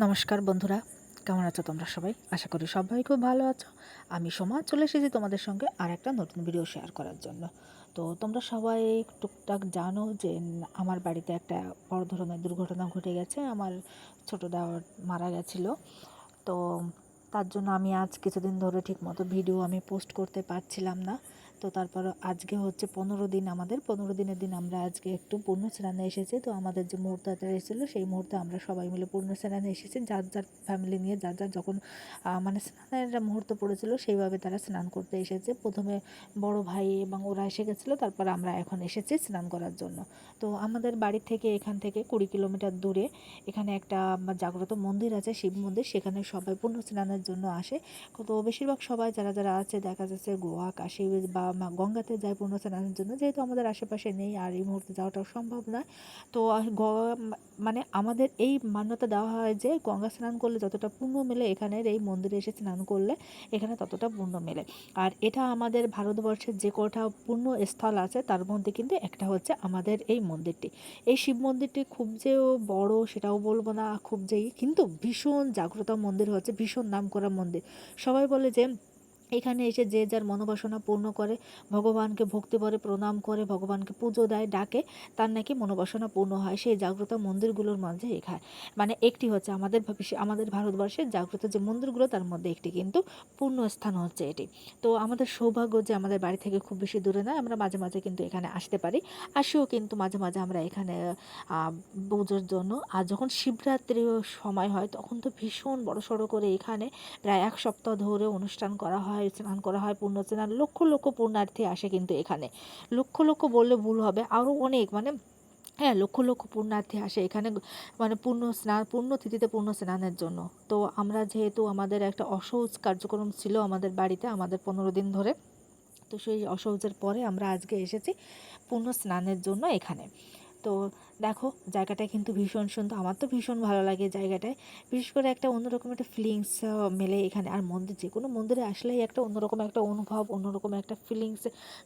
নমস্কার বন্ধুরা, কেমন আছো তোমরা সবাই? আশা করি সবাই খুব ভালো আছো। আমি সোমা, চলে এসেছি তোমাদের সঙ্গে আর একটা নতুন ভিডিও শেয়ার করার জন্য। তো তোমরা সবাই টুকটাক জানো যে আমার বাড়িতে একটা বড় ধরনের দুর্ঘটনা ঘটে গেছে। আমার ছোটো দেওয়ার মারা গেছিল। তো তার জন্য আমি আজ কিছুদিন ধরে ঠিকমতো ভিডিও আমি পোস্ট করতে পারছিলাম না। তো তারপর আজকে হচ্ছে পনেরো দিন আমাদের, পনেরো দিনের দিন আমরা আজকে একটু পূর্ণ স্নানে এসেছি। তো আমাদের যে মুহূর্তটা এসেছিল, সেই মুহূর্তে আমরা সবাই মিলে পূর্ণ স্নানে এসেছি। যার যার ফ্যামিলি নিয়ে, যার যার যখন মানে স্নানের মুহূর্ত পড়েছিল, সেইভাবে তারা স্নান করতে এসেছে। প্রথমে বড় ভাই এবং ওরা এসে গেছিল, তারপর আমরা এখন এসেছি স্নান করার জন্য। তো আমাদের বাড়ি থেকে এখান থেকে কুড়ি কিলোমিটার দূরে এখানে একটা জাগ্রত মন্দির আছে, শিব মন্দির। সেখানে সবাই পূর্ণ স্নানের জন্য আসে। তো বেশিরভাগ সবাই যারা যারা আছে, দেখা যাচ্ছে গোয়া, কাশী বা গঙ্গাতে যায় পুণ্য স্নানের জন্য। যেহেতু আমাদের আশেপাশে নেই আর এই মুহূর্তে যাওয়াটাও সম্ভব নয় তো মানে আমাদের এই মান্যতা দেওয়া হয় যে গঙ্গা স্নান করলে যতটা পুণ্য মেলে এখানের এই মন্দিরে এসে স্নান করলে এখানে ততটা পুণ্য মেলে। আর এটা আমাদের ভারতবর্ষের যে কটা পুণ্য স্থল আছে তার মধ্যে কিন্তু একটা হচ্ছে আমাদের এই মন্দিরটি। এই শিব মন্দিরটি খুব যে বড় সেটাও বলব না খুব যে ই, কিন্তু ভীষণ জাগ্রত মন্দির হচ্ছে ভীষণ নাম করা মন্দির। সবাই বলে যে এখানে এসে যে যার মনোবাসনা পূর্ণ করে, ভগবানকে ভক্তি করে প্রণাম করে, ভগবানকে পুজো দেয়, ডাকে, তার নাকি মনোবাসনা পূর্ণ হয়। সেই জাগ্রত মন্দিরগুলোর মাঝে এখানে মানে একটি হচ্ছে আমাদের আমাদের ভারতবর্ষের জাগ্রত যে মন্দিরগুলো, তার মধ্যে একটি কিন্তু পূর্ণ স্থান হচ্ছে এটি। তো আমাদের সৌভাগ্য যে আমাদের বাড়ি থেকে খুব বেশি দূরে নয়, আমরা মাঝে মাঝে কিন্তু এখানে আসতে পারি। আসিও কিন্তু মাঝে মাঝে আমরা এখানে পুজোর জন্য। আর যখন শিবরাত্রি সময় হয়, তখন তো ভীষণ বড় সড়ো করে এখানে প্রায় এক সপ্তাহ ধরে অনুষ্ঠান করা হয়। স্নান করা হয়, পূর্ণ স্নান, লক্ষ লক্ষ পুণ্যার্থী আসে কিন্তু এখানে। লক্ষ লক্ষ বললে ভুল হবে আরও অনেক মানে হ্যাঁ লক্ষ লক্ষ পুণ্যার্থী আসে এখানে মানে পূর্ণ স্নান তিথিতে পূর্ণ স্নানের জন্য। তো আমরা যেহেতু আমাদের একটা অসহজ কার্যক্রম ছিল আমাদের বাড়িতে, আমাদের পনেরো দিন ধরে, তো সেই অসহজের পরে আমরা আজকে এসেছি পূর্ণ স্নানের জন্য এখানে। তো দেখো জায়গাটা কিন্তু ভীষণ সুন্দর, আমার তো ভীষণ ভালো লাগে জায়গাটায়। বিশেষ করে একটা অন্যরকম একটা ফিলিংস মেলে এখানে। আর মন্দির, যে কোনো মন্দিরে আসলেই একটা অন্যরকম একটা অনুভব, অন্যরকম একটা ফিলিংস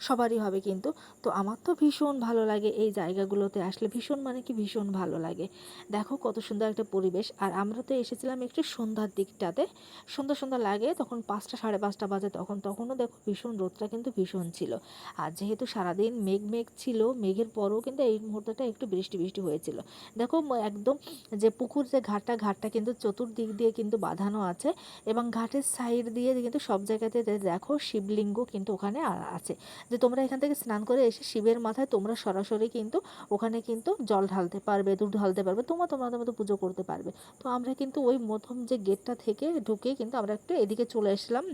সবারই হবে কিন্তু। তো আমার তো ভীষণ ভালো লাগে এই জায়গাগুলোতে আসলে, ভীষণ মানে কি ভীষণ ভালো লাগে। দেখো কত সুন্দর একটা পরিবেশ। আর আমরা তো এসেছিলাম একটু সন্ধ্যার দিকটাতে। সুন্দর সুন্দর লাগে, তখন পাঁচটা, সাড়ে পাঁচটা বাজে তখন, তখনও দেখো ভীষণ রোদটা কিন্তু ভীষণ ছিল। আর যেহেতু সারাদিন মেঘ মেঘ ছিল, মেঘের পরও কিন্তু এই মুহূর্তটা একটু বৃষ্টি বৃষ্টি হয়েছিল। দেখো একদম যে পুকুর, যে ঘাটটা ঘাটটা কিন্তু চতুর্দিক দিয়ে কিন্তু বাঁধানো আছে এবং ঘাটের সাইড দিয়ে কিন্তু সব জায়গাতে দেখো শিবলিঙ্গ কিন্তু ওখানে আছে। যে তোমরা এখান থেকে স্নান করে এসে শিবের মাথায় তোমরা সরাসরি কিন্তু ওখানে কিন্তু জল ঢালতে পারবে দুধ ঢালতে পারবে, তোমরা তোমাদের মতো পুজো করতে পারবে। তো আমরা কিন্তু ওই মধ্যম যে গেটটা থেকে ঢুকে কিন্তু আমরা একটু এদিকে চলে এসলাম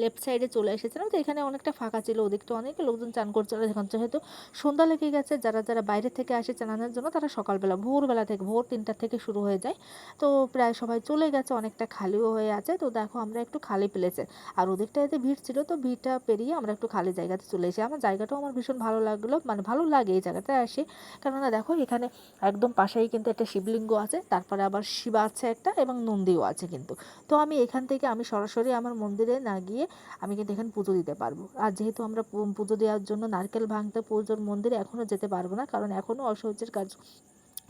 লেফট সাইডে চলে এসেছিলাম তো এখানে অনেকটা ফাঁকা ছিল ওদিকটা অনেক লোকজন চান করছিল এখন যেহেতু সন্ধ্যা লেগে গেছে। যারা যারা বাইরে থেকে আসে চানানোর জন্য তারা সকালবেলা, ভোরবেলা থেকে, ভোর তিনটা থেকে শুরু হয়ে যায়। তো প্রায় সবাই চলে গেছে, অনেকটা খালিও হয়ে আছে। তো দেখো আমরা একটু খালি পেলেছে আর ওদিকটাতে ভিড় ছিল, তো ভিড়টা পেরিয়ে আমরা একটু খালি জায়গাতে চলে এসে, আমার জায়গাটাও আমার ভীষণ ভালো লাগল মানে ভালো লাগে এই জায়গাতে আসি। কেননা দেখো এখানে একদম পাশেই কিন্তু একটা শিবলিঙ্গ আছে, তারপরে আবার শিবা আছে একটা এবং নন্দীও আছে কিন্তু। তো আমি এখান থেকে আমি সরাসরি আমার মন্দিরে না গিয়ে আমি কিন্তু এখানে পুজো দিতে পারব। আর যেহেতু আমরা পুজো দেওয়ার জন্য নারকেল ভাঙতে পুজোর মন্দিরে এখনও যেতে পারব না, কারণ এখনও অসহ্যের কাজ।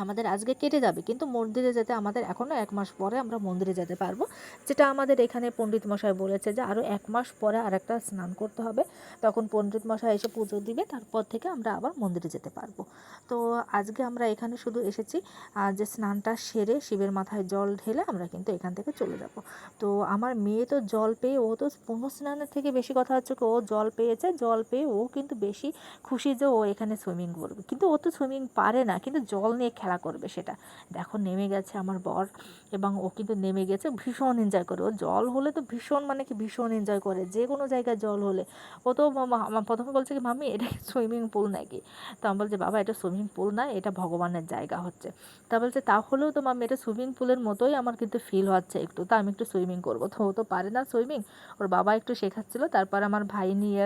আমাদের আজকে কেটে যাবে। কিন্তু মন্দিরে যেতে আমাদের এখনও এক মাস পরে আমরা মন্দিরে যেতে পারব। যেটা আমাদের এখানে পণ্ডিত মশাই বলেছে যে আরও এক মাস পরে আর একটা স্নান করতে হবে। তখন পণ্ডিত মশাই এসে পুজো দিবে, তারপর থেকে আমরা আবার মন্দিরে যেতে পারব। তো আজকে আমরা এখানে শুধু এসেছি যে স্নানটা সেরে শিবের মাথায় জল ঢেলে আমরা কিন্তু এখান থেকে চলে যাব। তো আমার মেয়ে তো জল পেয়ে, ও তো পুণ্য স্নানের থেকে বেশি কথা হচ্ছে ও জল পেয়েছে, জল পেয়ে ও কিন্তু বেশি খুশি যে ও এখানে সুইমিং করবে। কিন্তু ও তো সুইমিং পারে না, কিন্তু জল নিয়ে খেলা করবে সেটা। দেখো নেমে গেছে আমার বর এবং ও কিন্তু নেমে গেছে ভীষণ এনজয় করে। ও জল হলে তো ভীষণ মানে কি ভীষণ এনজয় করে, যে কোনো জায়গায় জল হলে। ও তো প্রথমে বলছে কি মামি এটা সুইমিং পুল নাকি? তো আমি বলছি, বাবা, এটা সুইমিং পুল না, এটা ভগবানের জায়গা হচ্ছে। তা বলছে, তাহলেও তো মামি এটা সুইমিং পুলের মতোই আমার কিন্তু ফিল হচ্ছে একটু। তা আমি একটু সুইমিং করব। তো ও তো পারে না সুইমিং ওর বাবা একটু শেখাচ্ছিল, তারপর আমার ভাই নিয়ে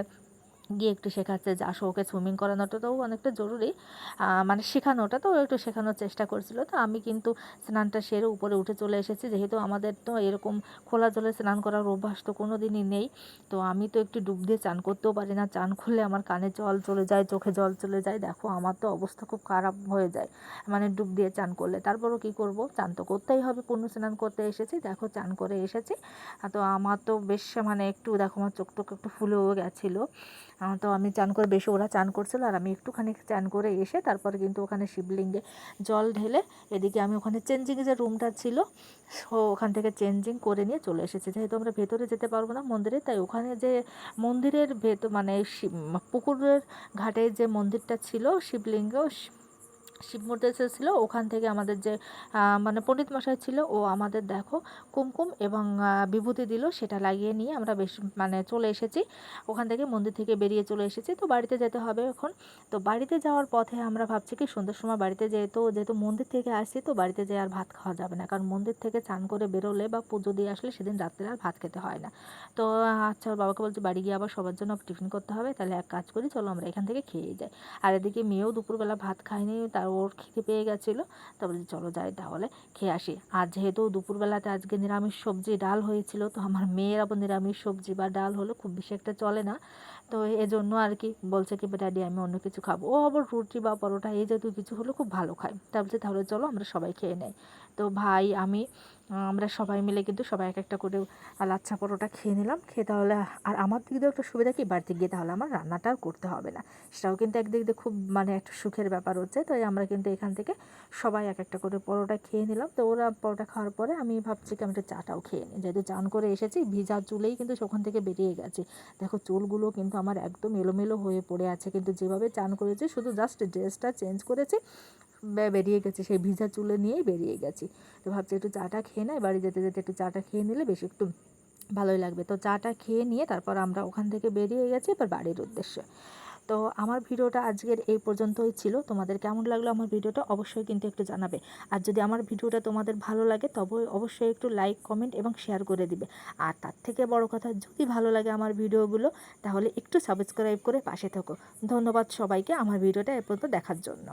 গিয়ে একটু শেখাচ্ছে যে, আসো ওকে সুইমিং করানোটা তো অনেকটা জরুরি। মানে শেখানোটা তো একটু শেখানোর চেষ্টা করছিল। তো আমি কিন্তু স্নানটা সেরে উপরে উঠে চলে এসেছি। যেহেতু আমাদের তো এরকম খোলা জলে স্নান করার অভ্যাস তো কোনো দিনই নেই। তো আমি তো একটু ডুব দিয়ে চান করতেও পারি না। চান করলে আমার কানে জল চলে যায়, চোখে জল চলে যায়। দেখো, আমার তো অবস্থা খুব খারাপ হয়ে যায়। মানে ডুব দিয়ে চান করলে। তারপরও কী করব? চান তো করতেই হবে। পূর্ণ স্নান করতে এসেছি। দেখো, চান করে এসেছি। তো আমার তো বেশ মানে একটু, দেখো, আমার চোখ টোক একটু ফুলেও গেছিল। তো আমি চান করে বেশি ওরা চান করছিল আর আমি একটুখানি চান করে এসে তারপর কিন্তু ওখানে শিবলিঙ্গে জল ঢেলে এদিকে আমি ওখানে চেঞ্জিং যে রুমটা ছিল সো ওখান থেকে চেঞ্জিং করে নিয়ে চলে এসেছি। যেহেতু আমরা ভেতরে যেতে পারব না মন্দিরে, তাই ওখানে যে মন্দিরের ভেতর মানে পুকুরের ঘাটে যে মন্দিরটা ছিল শিবলিঙ্গ শিব মূর্তি ছিল ওখান থেকে আমাদের যে মানে পণ্ডিত মশাই ছিল, ও আমাদের দেখো, কুমকুম এবং বিভূতি দিল, সেটা লাগিয়ে নিয়ে আমরা বেশ মানে চলে এসেছি। ওখান থেকে মন্দির থেকে বেরিয়ে চলে এসেছি। তো বাড়িতে যেতে হবে এখন। তো বাড়িতে যাওয়ার পথে আমরা ভাবছি কি, সন্ধ্যের সময় বাড়িতে যেহেতু যেহেতু মন্দির থেকে আসছি, তো বাড়িতে যেয়ে আর ভাত খাওয়া যাবে না। কারণ মন্দির থেকে চান করে বেরোলে বা পুজো দিয়ে আসলে সেদিন রাত্রে আর ভাত খেতে হয় না। তো আচ্ছা ওর বাবাকে বলছি, বাড়ি গিয়ে আবার সবার জন্য টিফিন করতে হবে। তাহলে এক কাজ করি, চলো আমরা এখান থেকে খেয়ে যাই। আর এদিকে মেয়েও দুপুরবেলা ভাত খায়নি, তার ওর খিদে পেয়ে গেছিল তারপরে চলো যাই তাহলে খেয়ে আসি। আর যেহেতু দুপুরবেলাতে আজকে নিরামিষ সবজি ডাল হয়েছিল, তো আমার মেয়ের আবার নিরামিষ সবজি বা ডাল হলো খুব বেশি একটা চলে না। তো এজন্য আর কি বলছে কি ড্যাডি, আমি অন্য কিছু খাব। ও আবার রুটি বা পরোটা, এই জাতীয় কিছু হলো খুব ভালো খায়। তা বলছে তাহলে চলো আমরা সবাই খেয়ে নেই। তো ভাই, আমি আমরা সবাই মিলে কিন্তু সবাই এক একটা করে লাচ্ছা পরোটা খেয়ে নিলাম। খেয়ে তাহলে, আর আমার দিক দিয়েও একটা সুবিধা কি? বাড়িতে গিয়ে তাহলে আমার রান্নাটা করতে হবে না। সেটাও কিন্তু একদিক দিয়ে খুব মানে একটা সুখের ব্যাপার হচ্ছে। তাই আমরা কিন্তু এখান থেকে সবাই এক একটা করে পরোটা খেয়ে নিলাম। তো ওরা পরোটা খাওয়ার পরে আমি ভাবছি কি, আমি একটু চাটাও খেয়ে নিই। যেহেতু চান করে এসেছি, ভিজা চুলেই কিন্তু ওখান থেকে বেরিয়ে গেছে। দেখো, চুলগুলো কিন্তু আমার একদম এলোমেলো হয়ে পড়ে আছে। কিন্তু যেভাবে চান করেছি, শুধু জাস্ট ড্রেসটা চেঞ্জ করেছি। বেরিয়ে গেছে। সেই ভিজা চুলে নিয়েই বেরিয়ে গেছি। তো ভাবছি একটু চাটা খেয়ে নেয় বাড়ি যেতে যেতে একটু চাটা খেয়ে নিলে বেশি একটু ভালোই লাগবে। তো চাটা খেয়ে নিয়ে তারপর আমরা ওখান থেকে বেরিয়ে গেছি এবার বাড়ির উদ্দেশ্যে। তো আমার ভিডিওটা আজকের এই পর্যন্তই ছিল। তোমাদের কেমন লাগল আমার ভিডিওটা অবশ্যই কিন্তু একটু জানাবে। আর যদি আমার ভিডিওটা তোমাদের ভালো লাগে তবে অবশ্যই একটু লাইক কমেন্ট এবং শেয়ার করে দিবে। আর তার থেকে বড় কথা, যদি ভালো লাগে আমার ভিডিওগুলো তাহলে একটু সাবস্ক্রাইব করে পাশে থাকো। ধন্যবাদ সবাইকে আমার ভিডিওটা এ পর্যন্ত দেখার জন্য।